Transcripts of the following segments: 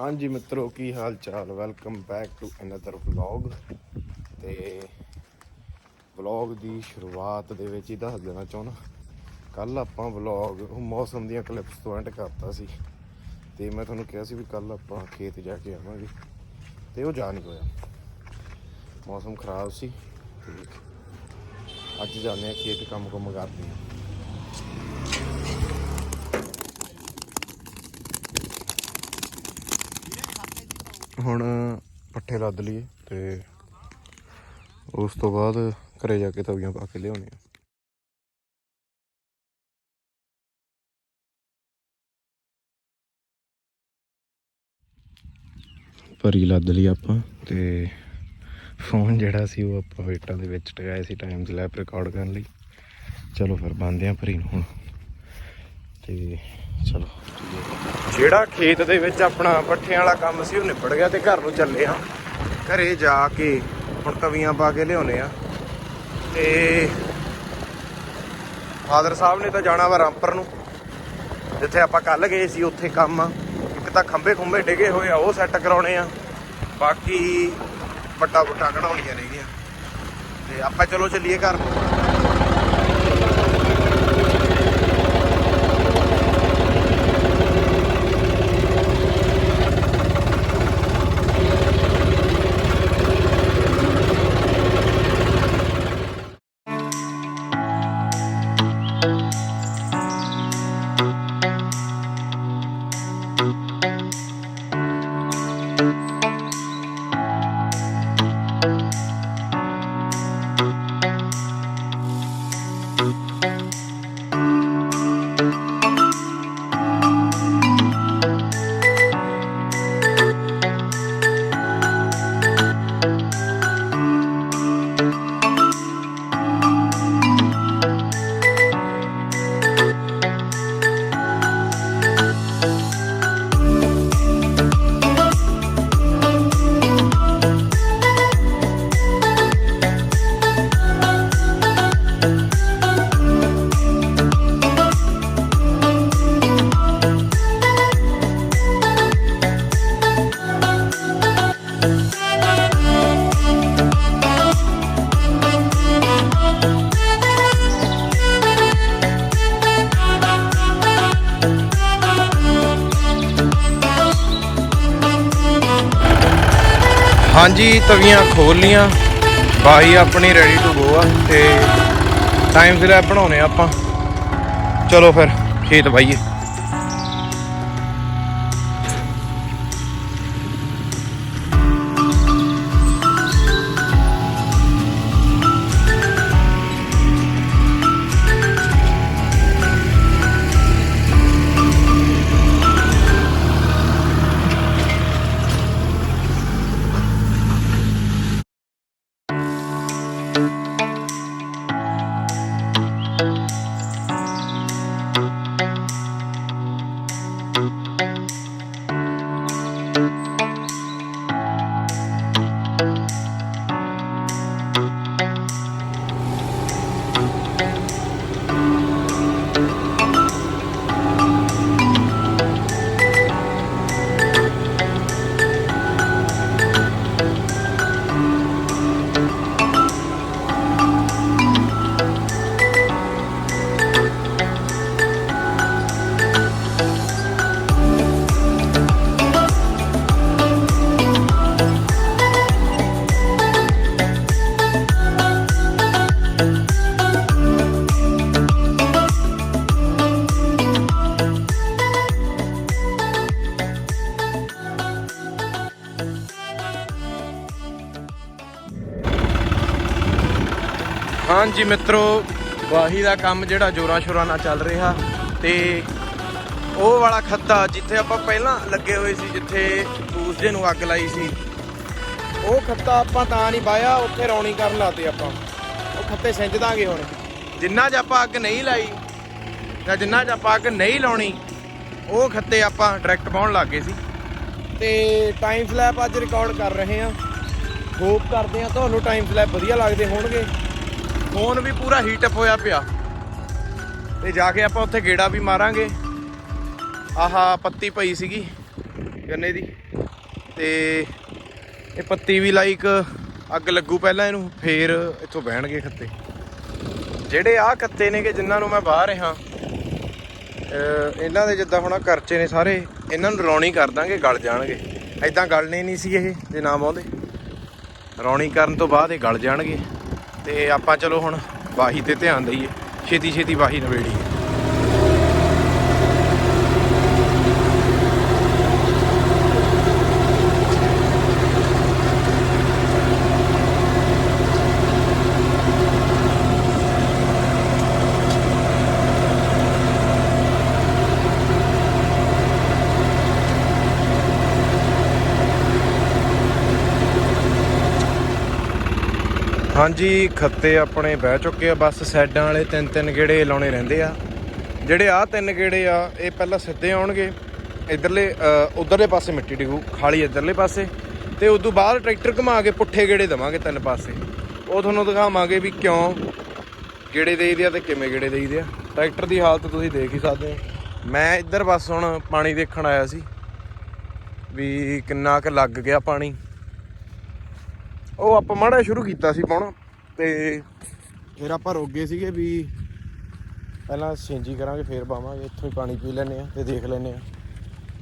ਹਾਂਜੀ ਮਿੱਤਰੋ, ਕੀ ਹਾਲ ਚਾਲ welcome back to another vlog ਤੇ ਵਲੌਗ ਦੀ ਸ਼ੁਰੂਆਤ ਦੇ ਵਿੱਚ ਹੀ ਦੱਸ ਦੇਣਾ ਚਾਹੁੰਦਾ। ਕੱਲ ਆਪਾਂ ਵਲੌਗ ਮੌਸਮ ਦੀਆਂ ਕਲਿੱਪਸ ਤੋਂ ਐਂਡ ਕਰਤਾ ਸੀ। ਤੇ ਮੈਂ ਤੁਹਾਨੂੰ ਕਿਹਾ ਸੀ ਵੀ ਕੱਲ ਆਪਾਂ ਖੇਤ ਜਾ ਕੇ ਆਵਾਂਗੇ। ਤੇ ਉਹ ਜਾ ਨਹੀਂ ਹੋਇਆ। ਮੌਸਮ ਖਰਾਬ ਸੀ। ਤੇ ਅੱਜ ਜਾਂਦੇ ਆ ਖੇਤ ਕੰਮ ਕੁਮ ਕਰਦੇ ਆ ਹੁਣ ਪੱਠੇ ਲੱਦ ਲਈਏ ਤੇ ਉਸ ਤੋਂ ਬਾਅਦ ਘਰੇ ਜਾ ਕੇ ਤਵੀਆਂ ਪਾ ਕੇ ਲਿਆਉਣੇ ਆ ਭਰੀ ਲੱਦ ਲਈ ਆਪਾਂ ਤੇ ਫੋਨ ਜਿਹੜਾ ਸੀ ਉਹ ਆਪਾਂ ਵੇਟਾਂ ਦੇ ਵਿੱਚ ਟਿਕਾਇਆ ਸੀ ਟਾਈਮ ਸਲੈਪ ਰਿਕਾਰਡ ਕਰਨ ਲਈ। ਚਲੋ ਫਿਰ ਬੰਦੇ ਆ ਭਰੀ ਨੂੰ ਹੁਣ। ਤੇ ਚਲੋ। ਜਿਹੜਾ ਖੇਤ ਦੇ ਵਿੱਚ ਆਪਣਾ ਪੱਠਿਆਂ ਵਾਲਾ ਕੰਮ ਸੀ, ਉਹ ਨਿਬੜ ਗਿਆ ਤੇ ਘਰ ਨੂੰ ਚੱਲੇ ਆ ਘਰੇ ਜਾ ਕੇ ਹੁਣ ਤਵੀਆਂ ਪਾ ਕੇ ਲਿਆਉਨੇ ਆ। ਤੇ ਫਾਦਰ ਸਾਹਿਬ ਨੇ ਤਾਂ ਜਾਣਾ ਵਾ ਰਾਮਪਰ ਨੂੰ। ਜਿੱਥੇ ਆਪਾਂ ਕੱਲ ਗਏ ਸੀ, ਉੱਥੇ ਕੰਮ ਆ। ਇੱਕ ਤਾਂ ਖੰਭੇ ਖੁੰਬੇ ਡਿਗੇ ਹੋਏ ਆ, ਉਹ ਸੈੱਟ ਕਰਾਉਣੇ ਆ। ਬਾਕੀ ਵੱਟਾ ਵੁੱਟਾ ਕਢਾਉਣੀਆਂ ਰਹਿ ਗਈਆਂ ਤੇ ਆਪਾਂ ਚਲੋ ਚੱਲੀਏ ਘਰ ਨੂੰ। ਹਾਂਜੀ, ਤਵੀਆਂ ਖੋਲ ਲੀਆਂ ਬਾਈ ਆਪਣੀ ਰੈਡੀ ਟੂ ਗੋ ਆ ਤੇ ਟਾਈਮ ਸਿਰ ਬਣਾਉਨੇ ਆ ਆਪਾਂ। ਚਲੋ ਫਿਰ, ਖੇਤ ਬਾਈਏ ਹਾਂਜੀ ਮਿੱਤਰੋ, ਵਾਹੀ ਦਾ ਕੰਮ ਜਿਹੜਾ ਜੋਰਾਂ ਸ਼ੋਰਾਂ ਨਾਲ ਚੱਲ ਰਿਹਾ ਤੇ ਉਹ ਵਾਲਾ ਖੱਤਾ ਜਿੱਥੇ ਆਪਾਂ ਪਹਿਲਾਂ ਲੱਗੇ ਹੋਏ ਸੀ, ਜਿੱਥੇ ਦੂਸਰੇ ਨੂੰ ਅੱਗ ਲਾਈ ਸੀ, ਉਹ ਖੱਤਾ ਆਪਾਂ ਤਾਂ ਨਹੀਂ ਵਾਇਆ ਉੱਥੇ ਰੌਣੀ ਕਰਨ ਲਾਤੇ ਆਪਾਂ। ਉਹ ਖੱਤੇ ਸਿੰਜ ਦਾਂਗੇ ਹੁਣ। ਜਿੰਨਾ 'ਚ ਆਪਾਂ ਅੱਗ ਨਹੀਂ ਲਾਈ, ਜਾਂ ਜਿੰਨਾ 'ਚ ਆਪਾਂ ਅੱਗ ਨਹੀਂ ਲਾਉਣੀ, ਉਹ ਖੱਤੇ ਆਪਾਂ ਡਾਇਰੈਕਟ ਪਾਉਣ ਲੱਗ ਗਏ ਸੀ। ਤੇ ਟਾਈਮ ਸਲੈਪ ਅੱਜ ਰਿਕਾਰਡ ਕਰ ਰਹੇ ਹਾਂ। ਹੋਪ ਕਰਦੇ ਹਾਂ ਤੁਹਾਨੂੰ ਟਾਈਮ ਸਲੈਪ ਵਧੀਆ ਲੱਗਦੇ ਹੋਣਗੇ। ਫੋਨ ਵੀ ਪੂਰਾ ਹੀਟ ਅਪ ਹੋਇਆ ਪਿਆ। ਤੇ ਜਾ ਕੇ ਆਪਾਂ ਉੱਥੇ ਗੇੜਾ ਵੀ ਮਾਰਾਂਗੇ। ਆਹਾ, ਪੱਤੀ ਪਈ ਸੀਗੀ ਗੰਨੇ ਦੀ। ਤੇ ਇਹ ਪੱਤੀ ਵੀ ਲਾਈਕ ਅੱਗ ਲੱਗੂ ਪਹਿਲਾਂ ਇਹਨੂੰ, ਫੇਰ ਇੱਥੋਂ ਬਹਿਣਗੇ ਖੱਤੇ। ਜਿਹੜੇ ਆਹ ਖੱਤੇ ਨੇ ਕਿ ਜਿਨ੍ਹਾਂ ਨੂੰ ਮੈਂ ਬਾਹਰ ਰਿਹਾ ਇਹਨਾਂ ਦੇ ਜਿੱਦਾਂ ਹੁਣ ਆਹ ਕਰਚੇ ਨੇ ਸਾਰੇ, ਇਹਨਾਂ ਨੂੰ ਰੌਣੀ ਕਰ ਦਾਂਗੇ, ਗਲ ਜਾਣਗੇ। ਐਦਾਂ ਗਲਣੇ ਨਹੀਂ ਸੀ ਇਹ, ਜੇ ਨਾ ਪਾਉਂਦੇ ਰੌਣੀ ਕਰਨ ਤੋਂ ਬਾਅਦ ਇਹ ਗਲ ਜਾਣਗੇ। ਤੇ ਆਪਾਂ ਚਲੋ ਹੁਣ ਵਾਹੀ ਤੇ ਧਿਆਨ ਦਈਏ। ਛੇਤੀ ਛੇਤੀ ਵਾਹੀ ਨਵੇੜੀਏ ਹਾਂਜੀ, ਖੱਤੇ ਆਪਣੇ ਬਹਿ ਚੁੱਕੇ ਆ, ਬਸ ਸਾਈਡਾਂ ਵਾਲੇ ਤਿੰਨ ਤਿੰਨ ਗੇੜੇ ਲਾਉਣੇ ਰਹਿੰਦੇ ਆ। ਜਿਹੜੇ ਆ ਤਿੰਨ ਗੇੜੇ ਆ, ਇਹ ਪਹਿਲਾਂ ਸਿੱਧੇ ਆਉਣਗੇ। ਇਧਰਲੇ ਉਧਰਲੇ ਪਾਸੇ ਮਿੱਟੀ ਡਿਗੂ, ਖਾਲੀ ਇਧਰਲੇ ਪਾਸੇ। ਤੇ ਉਸ ਤੋਂ ਬਾਅਦ ਟਰੈਕਟਰ ਘੁਮਾ ਕੇ ਪੁੱਠੇ ਗੇੜੇ ਦਵਾਂਗੇ ਤਿੰਨ ਪਾਸੇ। ਉਹ ਤੁਹਾਨੂੰ ਦਿਖਾਵਾਂਗੇ ਵੀ ਕਿਉਂ ਗੇੜੇ ਦੇਈਦੇ ਆ ਤੇ ਕਿਵੇਂ ਗੇੜੇ ਦੇਈਦੇ ਆ। ਟਰੈਕਟਰ ਦੀ ਹਾਲਤ ਤੁਸੀਂ ਦੇਖ ਹੀ ਸਕਦੇ ਹੋ। ਮੈਂ ਇੱਧਰ ਬਸ ਹੁਣ ਪਾਣੀ ਦੇਖਣ ਆਇਆ ਸੀ, ਵੀ ਕਿੰਨਾ ਕੁ ਲੱਗ ਗਿਆ ਪਾਣੀ। ਉਹ ਆਪਾਂ ਮਾੜਾ ਸ਼ੁਰੂ ਕੀਤਾ ਸੀ ਪਾਉਣਾ ਤੇ ਫਿਰ ਆਪਾਂ ਰੁਕ ਗਏ ਸੀਗੇ ਵੀ ਪਹਿਲਾਂ ਸਿੰਜੀ ਕਰਾਂਗੇ ਫੇਰ ਪਾਵਾਂਗੇ। ਇੱਥੋਂ ਹੀ ਪਾਣੀ ਪੀ ਲੈਨੇ ਆ ਤੇ ਦੇਖ ਲੈਨੇ ਆ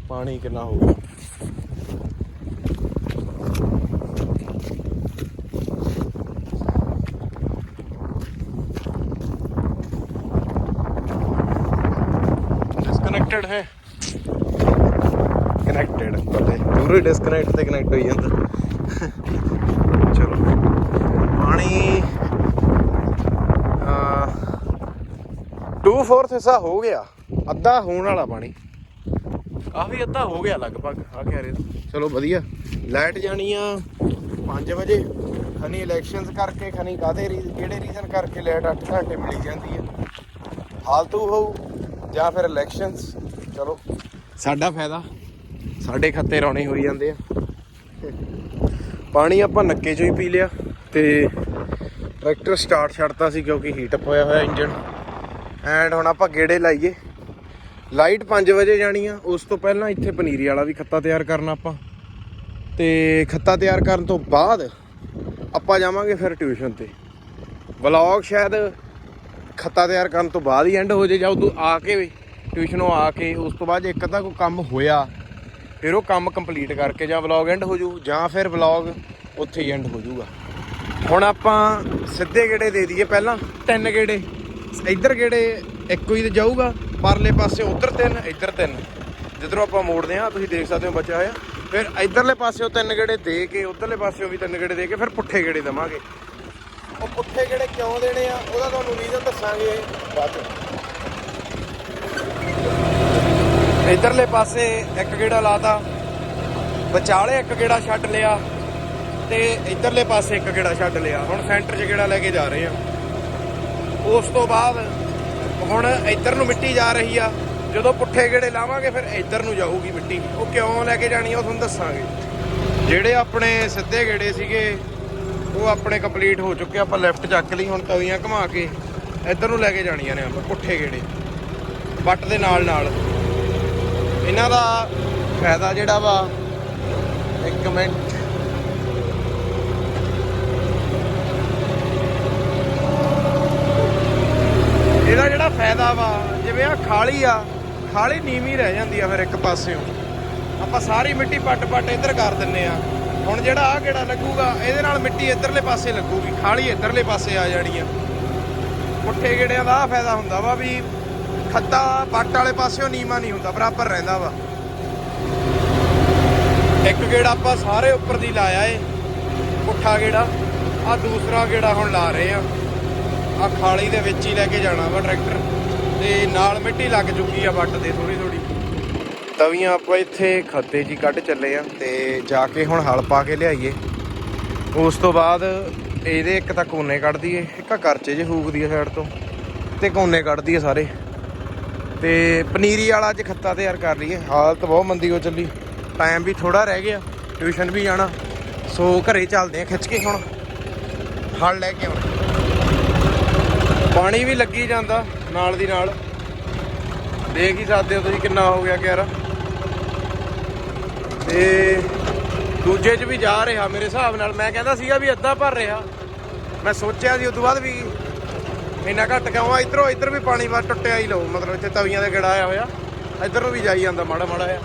ਪਾਣੀ ਕਿੰਨਾ ਹੋ ਗਿਆ। ਡਿਸਕਨੈਕਟਡ ਹੈ। ਕਨੈਕਟਡ ਪਤਾ ਦੂਰੇ ਡਿਸਕਨੈਕਟ ਤੇ ਕਨੈਕਟ ਹੋਈ ਜਾਂਦਾ। ਚਲੋ। ਪਾਣੀ ਟੂ ਫੋਰਥ ਹਿੱਸਾ ਹੋ ਗਿਆ। ਅੱਧਾ ਹੋਣ ਵਾਲਾ ਪਾਣੀ। ਕਾਫੀ ਅੱਧਾ ਹੋ ਗਿਆ ਲਗਭਗ, ਆ ਕਹਿ ਰਹੇ ਚਲੋ ਵਧੀਆ। ਲਾਈਟ ਜਾਣੀ ਆ 5 ਵਜੇ। ਖਨੀ ਇਲੈਕਸ਼ਨਸ ਕਰਕੇ, ਖਨੀ ਕਾਦੇ ਕਿਹੜੇ ਰੀਜ਼ਨ ਕਰਕੇ ਲਾਈਟ 8 ਘੰਟੇ ਮਿਲੀ ਜਾਂਦੀ ਹੈ ਫਾਲਤੂ ਹੋਊ ਜਾਂ ਫਿਰ ਇਲੈਕਸ਼ਨਸ ਚਲੋ। ਸਾਡਾ ਫਾਇਦਾ। ਸਾਡੇ ਖੱਤੇ ਰੌਣੇ ਹੋਈ ਜਾਂਦੇ ਆ। ਪਾਣੀ ਆਪਾਂ ਨੱਕੇ ਚੋਂ ਹੀ ਪੀ ਲਿਆ ਤੇ ਟਰੈਕਟਰ ਸਟਾਰਟ ਛੱਡਤਾ ਸੀ ਕਿਉਂਕਿ ਹੀਟ ਅਪ ਹੋਇਆ ਹੋਇਆ ਇੰਜਨ ਐਂਡ ਹੁਣ ਆਪਾਂ ਗੇੜੇ ਲਾਈਏ। ਲਾਈਟ 5 ਵਜੇ ਜਾਣੀ ਆ, ਉਸ ਤੋਂ ਪਹਿਲਾਂ ਇੱਥੇ ਪਨੀਰੀ ਵਾਲਾ ਵੀ ਖੱਤਾ ਤਿਆਰ ਕਰਨਾ ਆਪਾਂ। ਤੇ ਖੱਤਾ ਤਿਆਰ ਕਰਨ ਤੋਂ ਬਾਅਦ ਆਪਾਂ ਜਾਵਾਂਗੇ ਫਿਰ ਟਿਊਸ਼ਨ ਤੇ। ਵਲੌਗ ਸ਼ਾਇਦ ਖੱਤਾ ਤਿਆਰ ਕਰਨ ਤੋਂ ਬਾਅਦ ਹੀ ਐਂਡ ਹੋ ਜੇ, ਜਾਂ ਉਦੋਂ ਆ ਕੇ ਟਿਊਸ਼ਨੋਂ ਆ ਕੇ, ਉਸ ਤੋਂ ਬਾਅਦ ਜੇ ਇੱਕ ਅੱਧਾ ਕੋਈ ਕੰਮ ਹੋਇਆ ਫਿਰ ਉਹ ਕੰਮ ਕੰਪਲੀਟ ਕਰਕੇ ਜਾਂ ਵਲੌਗ ਐਂਡ ਹੋ ਜੂ ਜਾਂ ਫਿਰ ਵਲੌਗ ਉੱਥੇ ਹੀ ਐਂਡ ਹੋ ਜੂਗਾ ਹੁਣ ਆਪਾਂ ਸਿੱਧੇ ਗੇੜੇ ਦੇ ਦਈਏ ਪਹਿਲਾਂ। ਤਿੰਨ ਗੇੜੇ। ਇੱਧਰ ਗੇੜੇ ਇੱਕੋ ਹੀ ਤੇ ਜਾਊਗਾ, ਪਰਲੇ ਪਾਸੇ ਉੱਧਰ ਤਿੰਨ, ਇੱਧਰ ਤਿੰਨ। ਜਿੱਧਰੋਂ ਆਪਾਂ ਮੋੜਦੇ ਆ ਤੁਸੀਂ ਦੇਖ ਸਕਦੇ ਹੋ ਬਚਿਆ ਹੋਇਆ। ਫਿਰ ਇੱਧਰਲੇ ਪਾਸਿਓਂ ਤਿੰਨ ਗੇੜੇ ਦੇ ਕੇ, ਉੱਧਰਲੇ ਪਾਸਿਓਂ ਵੀ ਤਿੰਨ ਗੇੜੇ ਦੇ ਕੇ, ਫਿਰ ਪੁੱਠੇ ਗੇੜੇ ਦਵਾਂਗੇ। ਉਹ ਪੁੱਠੇ ਗੇੜੇ ਕਿਉਂ ਦੇਣੇ ਆ? ਉਹਦਾ ਤੁਹਾਨੂੰ ਰੀਜ਼ਨ ਦੱਸਾਂਗੇ। ਬਾਅਦ ਚ ਇਧਰਲੇ ਪਾਸੇ ਇੱਕ ਗੇੜਾ ਲਾਤਾ। ਵਿਚਾਲੇ ਇੱਕ ਗੇੜਾ ਛੱਡ ਲਿਆ ਤੇ ਇਧਰਲੇ ਪਾਸੇ ਇੱਕ ਗੇੜਾ ਛੱਡ ਲਿਆ। ਹੁਣ ਸੈਂਟਰ 'ਚ ਗੇੜਾ ਲੈ ਕੇ ਜਾ ਰਹੇ ਆ। ਉਸ ਤੋਂ ਬਾਅਦ ਹੁਣ ਇੱਧਰ ਨੂੰ ਮਿੱਟੀ ਜਾ ਰਹੀ ਆ। ਜਦੋਂ ਪੁੱਠੇ ਗੇੜੇ ਲਾਵਾਂਗੇ, ਫਿਰ ਇੱਧਰ ਨੂੰ ਜਾਊਗੀ ਮਿੱਟੀ। ਉਹ ਕਿਉਂ ਲੈ ਕੇ ਜਾਣੀ ਆ, ਉਹ ਤੁਹਾਨੂੰ ਦੱਸਾਂਗੇ। ਜਿਹੜੇ ਆਪਣੇ ਸਿੱਧੇ ਗੇੜੇ ਸੀਗੇ, ਉਹ ਆਪਣੇ ਕੰਪਲੀਟ ਹੋ ਚੁੱਕੇ ਆਪਾਂ ਲੈਫਟ ਚੱਕ ਲਈ, ਹੁਣ ਤਵੀਆਂ ਘੁਮਾ ਕੇ ਇੱਧਰ ਨੂੰ ਲੈ ਕੇ ਜਾਣੀਆਂ ਨੇ ਆਪਾਂ ਪੁੱਠੇ ਗੇੜੇ। ਬੱਟ ਦੇ ਨਾਲ ਨਾਲ ਇਹਨਾਂ ਦਾ ਫਾਇਦਾ ਜਿਹੜਾ ਵਾ, ਇੱਕ ਮਿੰਟ। ਇਹਦਾ ਜਿਹੜਾ ਫਾਇਦਾ ਵਾ, ਜਿਵੇਂ ਆ ਖਾਲੀ ਆ, ਖਾਲੀ ਨੀਵੀਂ ਰਹਿ ਜਾਂਦੀ ਆ ਫਿਰ ਇੱਕ ਪਾਸਿਓਂ। ਆਪਾਂ ਸਾਰੀ ਮਿੱਟੀ ਪੱਟ ਪੱਟ ਇੱਧਰ ਕਰ ਦਿੰਨੇ ਆ। ਹੁਣ ਜਿਹੜਾ ਆ ਕਿਹੜਾ ਲੱਗੂਗਾ, ਇਹਦੇ ਨਾਲ ਮਿੱਟੀ ਇੱਧਰਲੇ ਪਾਸੇ ਲੱਗੂਗੀ, ਖਾਲੀ ਇੱਧਰਲੇ ਪਾਸੇ ਆ ਜਾਣੀ ਆ। ਪੁੱਠੇ ਗੇੜਿਆਂ ਦਾ ਆ ਫਾਇਦਾ ਹੁੰਦਾ ਵਾ ਵੀ ਖੱਤਾ ਪੱਟ ਵਾਲੇ ਪਾਸਿਓਂ ਨੀਵਾ ਨਹੀਂ ਹੁੰਦਾ, ਬਰਾਬਰ ਰਹਿੰਦਾ ਵਾ। ਇੱਕ ਗੇੜਾ ਆਪਾਂ ਸਾਰੇ ਉੱਪਰ ਦੀ ਲਾਇਆ ਏ, ਪੁੱਠਾ ਗੇੜਾ ਆ ਦੂਸਰਾ ਗੇੜਾ ਹੁਣ ਲਾ ਰਹੇ ਆ। ਆ ਖਾਲੀ ਦੇ ਵਿੱਚ ਹੀ ਲੈ ਕੇ ਜਾਣਾ ਵਾ ਟਰੈਕਟਰ, ਤੇ ਨਾਲ ਮਿੱਟੀ ਲੱਗ ਚੁੱਕੀ ਆ ਵੱਟ ਦੇ ਥੋੜੀ ਥੋੜੀ ਤਵੀਆਂ ਆਪਾਂ ਇੱਥੇ ਖੱਤੇ 'ਚ ਹੀ ਕੱਢ ਚੱਲੇ ਆ ਤੇ ਜਾ ਕੇ ਹੁਣ ਹਲ ਪਾ ਕੇ ਲਿਆਈਏ। ਉਸ ਤੋਂ ਬਾਅਦ ਇਹਦੇ ਇੱਕ ਤਾਂ ਕੋਨੇ ਕੱਢ ਦਈਏ, ਇੱਕ ਕਰਚੇ ਜੇ ਹੂਕਦੀ ਆ ਸਾਈਡ ਤੋਂ, ਤੇ ਕੋਨੇ ਕੱਢ ਦਈਏ ਸਾਰੇ। ਤੇ ਪਨੀਰੀ ਵਾਲਾ ਅੱਜ ਖੱਤਾ ਤਿਆਰ ਕਰ ਲਈਏ। ਹਾਲਤ ਬਹੁਤ ਮੰਦੀ ਹੋ ਚੱਲੀ। ਟਾਈਮ ਵੀ ਥੋੜਾ ਰਹਿ ਗਿਆ। ਟਿਊਸ਼ਨ ਵੀ ਜਾਣਾ। ਸੋ ਘਰੇ ਚੱਲਦੇ ਆ ਖਿੱਚ ਕੇ ਹੁਣ। ਹਲ ਲੈ ਕੇ ਆਉਣਾ। ਪਾਣੀ ਵੀ ਲੱਗੀ ਜਾਂਦਾ ਨਾਲ ਦੀ ਨਾਲ। ਦੇਖ ਹੀ ਸਕਦੇ ਹੋ ਤੁਸੀਂ ਕਿੰਨਾ ਹੋ ਗਿਆ ਕਿਆਰਾ। ਤੇ ਦੂਜੇ 'ਚ ਵੀ ਜਾ ਰਿਹਾ ਮੇਰੇ ਹਿਸਾਬ ਨਾਲ। ਮੈਂ ਕਹਿੰਦਾ ਸੀਗਾ ਵੀ ਅੱਧਾ ਭਰ ਰਿਹਾ। ਮੈਂ ਸੋਚਿਆ ਸੀ ਉਸ ਤੋਂ ਬਾਅਦ ਵੀ ਇੰਨਾ ਘੱਟ ਕਿਉਂ ਆ? ਇਧਰੋਂ ਇਧਰ ਵੀ ਪਾਣੀ ਵਾ ਟੁੱਟਿਆ ਹੀ ਲਓ ਮਤਲਬ ਇੱਥੇ ਤਵੀਆਂ ਦੇ ਗੇੜਾ ਆਇਆ ਹੋਇਆ। ਇਧਰ ਨੂੰ ਵੀ ਜਾਈ ਜਾਂਦਾ ਮਾੜਾ ਮਾੜਾ ਆ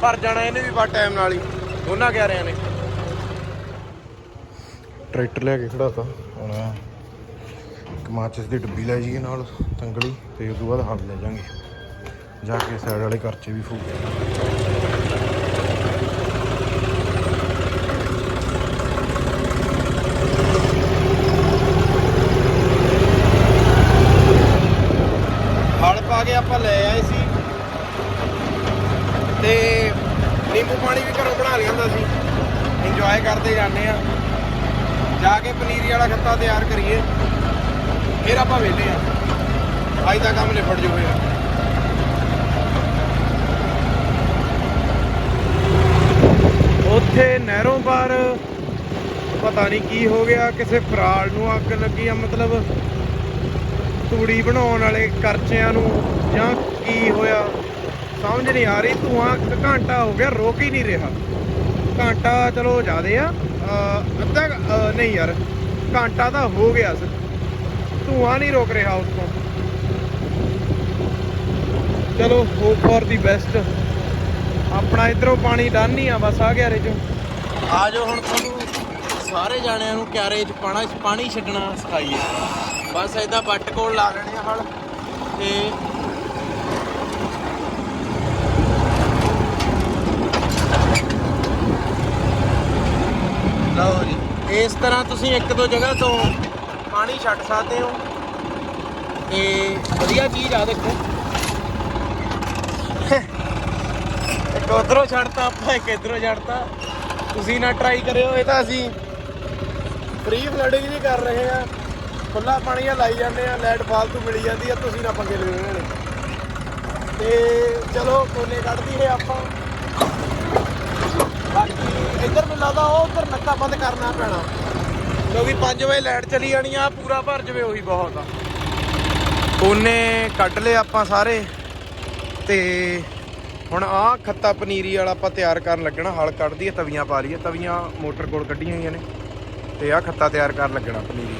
ਭਰ ਜਾਣਾ ਇਹਨੇ ਵੀ ਬਾ ਟਾਈਮ ਨਾਲ ਹੀ। ਦੋਨਾਂ ਗਿਆਰਿਆਂ ਨੇ। ਟਰੈਕਟਰ ਲੈ ਕੇ ਖੜਾਤਾ। ਹੁਣ ਇੱਕ ਮਾਚਿਸ ਦੀ ਡੱਬੀ ਲੈ ਜੀਏ ਨਾਲ ਤੰਗਲੀ, ਤੇ ਉਸ ਤੋਂ ਬਾਅਦ ਹਲ ਲੈ ਜਾਾਂਗੇ। ਜਾ ਕੇ ਸਾਈਡ ਵਾਲੇ ਘਰ 'ਚ ਵੀ ਫੂਕ ਹਲ ਪਾ ਕੇ ਆਪਾਂ ਲੈ ਆਏ ਸੀ ਤੇ ਨਿੰਬੂ ਪਾਣੀ ਵੀ ਘਰੋਂ ਬਣਾ ਲਿਆਂਦਾ ਸੀ ਇੰਜੋਏ ਕਰਦੇ ਜਾਂਦੇ ਆ ਜਾ ਕੇ ਪਨੀਰੀ ਵਾਲਾ ਖੱਤਾ ਤਿਆਰ ਕਰੀਏ ਫਿਰ ਆਪਾਂ ਵੇਲੇ ਆ ਅੱਜ ਦਾ ਕੰਮ ਨਿਬੜ ਜੂ ਹੋਇਆ ਉੱਥੇ ਨਹਿਰੋਂ ਪਾਰ ਪਤਾ ਨਹੀਂ ਕੀ ਹੋ ਗਿਆ, ਕਿਸੇ ਪਰਾਲ ਨੂੰ ਅੱਗ ਲੱਗੀ ਆ, ਮਤਲਬ ਤੂੜੀ ਬਣਾਉਣ ਵਾਲੇ ਕਰਚਿਆਂ ਨੂੰ ਜਾਂ ਕੀ ਹੋਇਆ? ਸਮਝ ਨਹੀਂ ਆ ਰਹੀ, ਧੂਆਂ ਘੰਟਾ ਹੋ ਗਿਆ, ਰੋਕ ਹੀ ਨਹੀਂ ਰਿਹਾ। ਘੰਟਾ ਚਲੋ ਜ਼ਿਆਦੇ ਆ ਅੱਧਾ ਨਹੀਂ ਯਾਰ, ਘੰਟਾ ਤਾਂ ਹੋ ਗਿਆ ਸੀ। ਧੂਆਂ ਨਹੀਂ ਰੋਕ ਰਿਹਾ ਉਸ ਤੋਂ ਚਲੋ ਹੋਪ ਫॉर ਦੀ ਬੈਸਟ ਆਪਣਾ ਇਧਰੋਂ ਪਾਣੀ ਡਨ ਹੀ ਆ, ਬਸ ਆ ਗਿਆ ਰੇ ਚੋਂ। ਆ ਜਾਓ ਹੁਣ ਤੁਹਾਨੂੰ। ਸਾਰੇ ਜਾਣਿਆਂ ਨੂੰ ਕਿਆਰੇ 'ਚ ਪਾਣਾ ਪਾਣੀ ਛੱਡਣਾ ਸਿਖਾਈਏ। ਬਸ ਏਦਾਂ ਬੱਟ ਕੋਲ ਲਾ ਲੈਣੇ ਆ ਹਲ ਤੇ ਲਓ ਜੀ, ਇਸ ਤਰ੍ਹਾਂ ਤੁਸੀਂ ਇੱਕ ਦੋ ਜਗ੍ਹਾ ਤੋਂ ਪਾਣੀ ਛੱਡ ਸਕਦੇ ਹੋ। ਤੇ ਵਧੀਆ ਚੀਜ਼ ਆ ਦੇਖੋ। ਇੱਕ ਉਧਰੋਂ ਛੱਡਤਾ, ਆਪਾਂ ਇੱਕ ਇਧਰੋਂ ਛੱਡਤਾ। ਤੁਸੀਂ ਨਾ ਟਰਾਈ ਕਰਿਓ, ਇਹ ਤਾਂ ਅਸੀਂ ਫ੍ਰੀ ਫਲੱਡਿੰਗ ਜੀ ਕਰ ਰਹੇ ਆ। ਖੁੱਲਾ ਪਾਣੀ ਆ, ਲਾਈ ਜਾਂਦੇ ਆ ਲਾਈਟ ਫਾਲਤੂ ਮਿਲੀ ਜਾਂਦੀ ਆ, ਤੁਸੀਂ ਨਾ ਪੰਗੇ ਲਿਓ ਇਹਨਾਂ ਨੇ ਤੇ ਚਲੋ, ਕੋਨੇ ਕੱਢਦੀ ਹੈ ਆਪਾਂ। ਬਾਕੀ ਇੱਧਰ ਮੈਨੂੰ ਲੱਗਦਾ ਉਹ ਉੱਧਰ ਨੱਕਾ ਬੰਦ ਕਰਨਾ ਪੈਣਾ। ਕਿਉਂਕਿ 5 ਵਜੇ ਲਾਈਟ ਚਲੀ ਜਾਣੀ ਆ, ਪੂਰਾ ਭਰ ਜਵੇ ਉਹੀ ਬਹੁਤ ਆ। ਕੋਨੇ ਕੱਢ ਲਏ ਆਪਾਂ ਸਾਰੇ। ਤੇ ਹੁਣ ਆਹ ਖੱਤਾ ਪਨੀਰੀ ਵਾਲਾ ਆਪਾਂ ਤਿਆਰ ਕਰਨ ਲੱਗਣਾ, ਹਲ ਕੱਢਦੀ ਹੈ ਤਵੀਆਂ ਪਾ ਲਈਏ। ਤਵੀਆਂ ਮੋਟਰ ਕੋਲ ਕੱਢੀਆਂ ਹੋਈਆਂ ਨੇ। ਤੇ ਆਹ ਖੱਤਾ ਤਿਆਰ ਕਰਨ ਲੱਗਣਾ ਪਨੀਰੀ।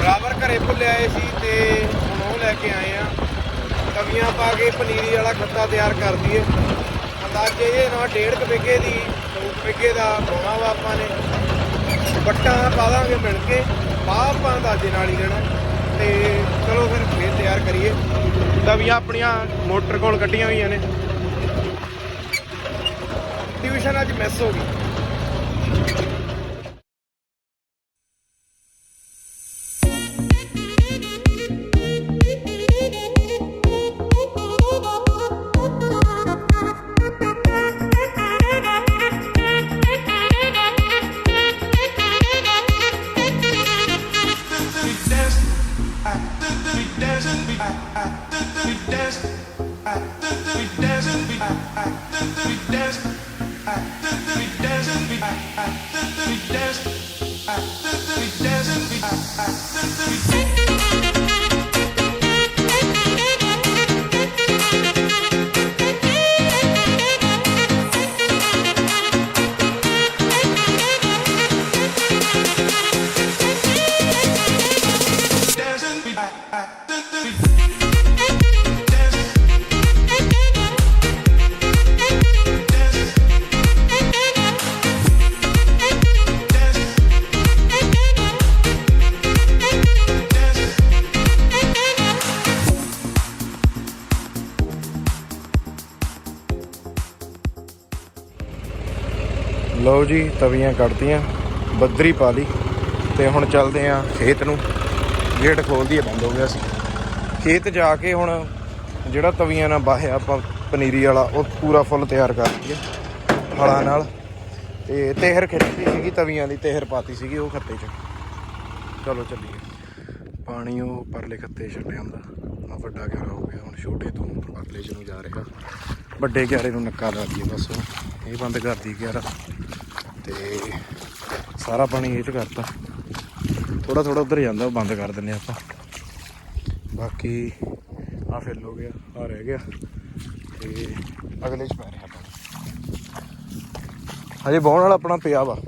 ਬਰਾਬਰ ਘਰੇ ਭੁੱਲੇ ਆਏ ਸੀ ਤੇ ਹੁਣ ਉਹ ਲੈ ਕੇ ਆਏ ਆ। ਤਵੀਆਂ ਪਾ ਕੇ ਪਨੀਰੀ ਵਾਲਾ ਖੱਤਾ ਤਿਆਰ ਕਰ ਦਈਏ। ਅੰਦਾਜ਼ੇ ਇਹ ਨਾ ਡੇਢ ਕੁ ਵਿਗੇ ਦੀ, ਦੋ ਵਿਗੇ ਦਾ ਪਾਉਣਾ ਵਾ ਆਪਾਂ ਨੇ। ਬੱਟਾਂ ਪਾ ਦਾਂਗੇ ਮਿਲ ਕੇ ਬਾਹ ਆਪਾਂ ਅੰਦਾਜ਼ੇ ਨਾਲ ਹੀ ਲੈਣਾ। ਤੇ ਚਲੋ ਫਿਰ ਫੇਰ ਤਿਆਰ ਕਰੀਏ। ਤਵੀਆਂ ਆਪਣੀਆਂ ਮੋਟਰ ਕੋਲ ਕੱਢੀਆਂ ਹੋਈਆਂ ਨੇ। ਟਿਊਸ਼ਨ ਅੱਜ ਮਿਸ ਹੋ ਗਈ। ਜੀ, ਤਵੀਆਂ ਕੱਢਤੀਆਂ, ਬੱਦਰੀ ਪਾ ਲਈ ਤੇ ਹੁਣ ਚੱਲਦੇ ਆਂ ਖੇਤ ਨੂੰ। ਗੇਟ ਖੋਲਦੀ ਬੰਦ ਹੋ ਗਿਆ ਸੀ। ਖੇਤ ਜਾ ਕੇ ਹੁਣ ਜਿਹੜਾ ਤਵੀਆਂ ਨਾਲ ਬਾਹਿਆ ਆਪਾਂ ਪਨੀਰੀ ਵਾਲਾ, ਉਹ ਪੂਰਾ ਫੁੱਲ ਤਿਆਰ ਕਰ ਲਈਏ ਹਲਾਂ ਨਾਲ। ਤੇ ਤੇਹਰ ਖਿੱਚੀ ਸੀਗੀ, ਤਵੀਆਂ ਦੀ ਤੇਹਰ ਪਾਤੀ ਸੀਗੀ ਉਹ ਖੱਤੇ 'ਚ। ਚਲੋ ਚੱਲੀਏ। ਪਾਣੀ ਉਹ ਪਰਲੇ ਖੱਤੇ ਛੱਡਿਆ ਹੁੰਦਾ। ਆ ਵੱਡਾ ਗਿਆਰਾ ਹੋ ਗਿਆ, ਹੁਣ ਛੋਟੇ ਤੋਂ ਪਰਲੇ 'ਚ ਨੂੰ ਜਾ ਰਿਹਾ। ਵੱਡੇ ਗਿਆਰੇ ਨੂੰ ਨੱਕਾ ਲਾ ਦਈਏ ਬਸ ਉਹ। ਇਹ ਬੰਦ ਕਰਦੀ ਗਿਆਰਾ ਤੇ ਸਾਰਾ ਪਾਣੀ ਇਹ ਚ ਕਰਤਾ। ਥੋੜਾ ਥੋੜਾ ਉੱਧਰ ਜਾਂਦਾ ਬੰਦ ਕਰ ਦਿੰਨੇ ਆਪਾਂ। ਬਾਕੀ ਆ ਫਿਲ ਹੋ ਗਿਆ ਆ ਰਹਿ ਗਿਆ। ਤੇ ਅਗਲੇ ਚ ਪੈ ਰਿਹਾ ਪਾਣੀ। ਹਜੇ ਬਹੁਣ ਵਾਲਾ ਆਪਣਾ ਪਿਆ ਵਾ।